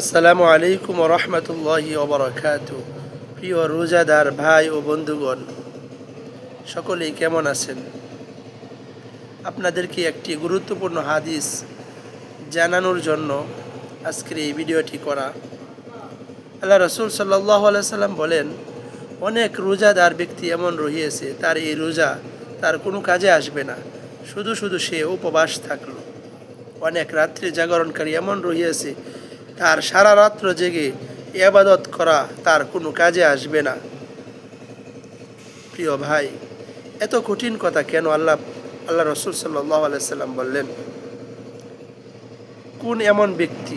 আসসালামু আলাইকুম রহমতুল্লাহি ওবরাকাত প্রিয় রোজাদার ভাই ও বন্ধুগণ, সকলেই কেমন আছেন? আপনাদেরকে একটি গুরুত্বপূর্ণ হাদিস জানানোর জন্য আজকের এই ভিডিওটি করা। আল্লাহ রসুল সাল্লাহ সাল্লাম বলেন, অনেক রোজাদার ব্যক্তি এমন রহিয়েছে, তার এই রোজা তার কোনো কাজে আসবে না, শুধু শুধু সে উপবাস থাকল। অনেক রাত্রি জাগরণকারী এমন রহিয়েছে তার সারা রাত্র জেগে এবাদত করা তার কোনো কাজে আসবে না। প্রিয় ভাই, এত কঠিন কথা কেন আল্লাহ আল্লাহ রসুল আলাইসাল্লাম বললেন? কোন এমন ব্যক্তি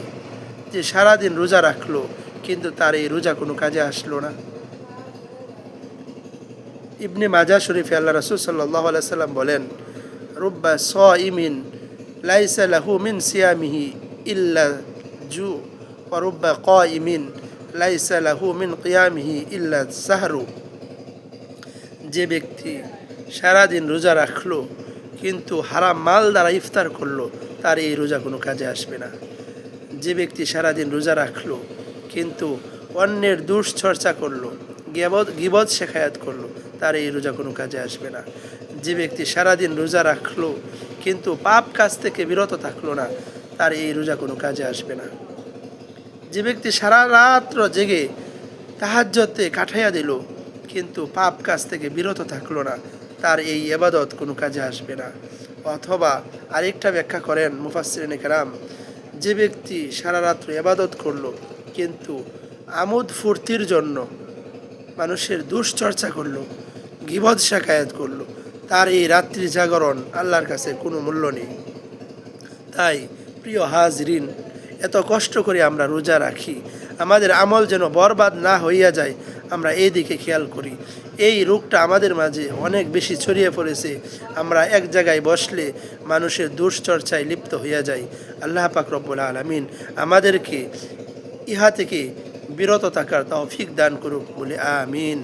যে সারাদিন রোজা রাখল, কিন্তু তার এই রোজা কোনো কাজে আসলো না? ইবনে মাজা শরীফে আল্লাহ রসুল সাল্লাহ বলেন, রুব্বা স ইমিন লাইসা লাহু মিন সিয়ামিহি ইল্লা জু ক ইমিন লাইসা লাহু মিন কিয়ামিহি ইল্লা সাহরু যে ব্যক্তি সারাদিন রোজা রাখল, কিন্তু হারাম মাল দ্বারা ইফতার করল, তার এই রোজা কোনো কাজে আসবে না। যে ব্যক্তি সারাদিন রোজা রাখল, কিন্তু অন্যের দুশ্চর্চা করল গেবদ গিবদ শেখায়াত করল, তার এই রোজা কোনো কাজে আসবে না। যে ব্যক্তি সারাদিন রোজা রাখল, কিন্তু পাপ কাজ থেকে বিরত থাকল না তার এই রোজা কোনো কাজে আসবে না। যে ব্যক্তি সারা রাত্র জেগে তাহাজ্যতে কাঠাইয়া দিল, কিন্তু পাপ কাজ থেকে বিরত থাকল না, তার এই এবাদত কোনো কাজে আসবে না। অথবা আরেকটা ব্যাখ্যা করেন মুফাসরিন কেরাম, যে ব্যক্তি সারা রাত্র এবাদত করল, কিন্তু আমোদ ফুর্তির জন্য মানুষের দুশ্চর্চা করল, গিবদ শাকায়াত করল, তার এই রাত্রি জাগরণ আল্লাহর কাছে কোনো মূল্য নেই। তাই প্রিয় হাজরিন, এত কষ্ট করে আমরা রোজা রাখি। আমাদের আমল যেন বরবাদ না হইয়া যায়, আমরা এই দিকে খেয়াল করি। এই রোগটা আমাদের মাঝে অনেক বেশি ছড়িয়ে পড়েছে। আমরা এক জায়গায় বসলে মানুষের দুশ্চর্চায় লিপ্ত হইয়া যায় আল্লাহ পাক রব্বুল আলমিন আমাদেরকে ইহা থেকে বিরত থাকার তৌফিক দান করুক বলে আমিন।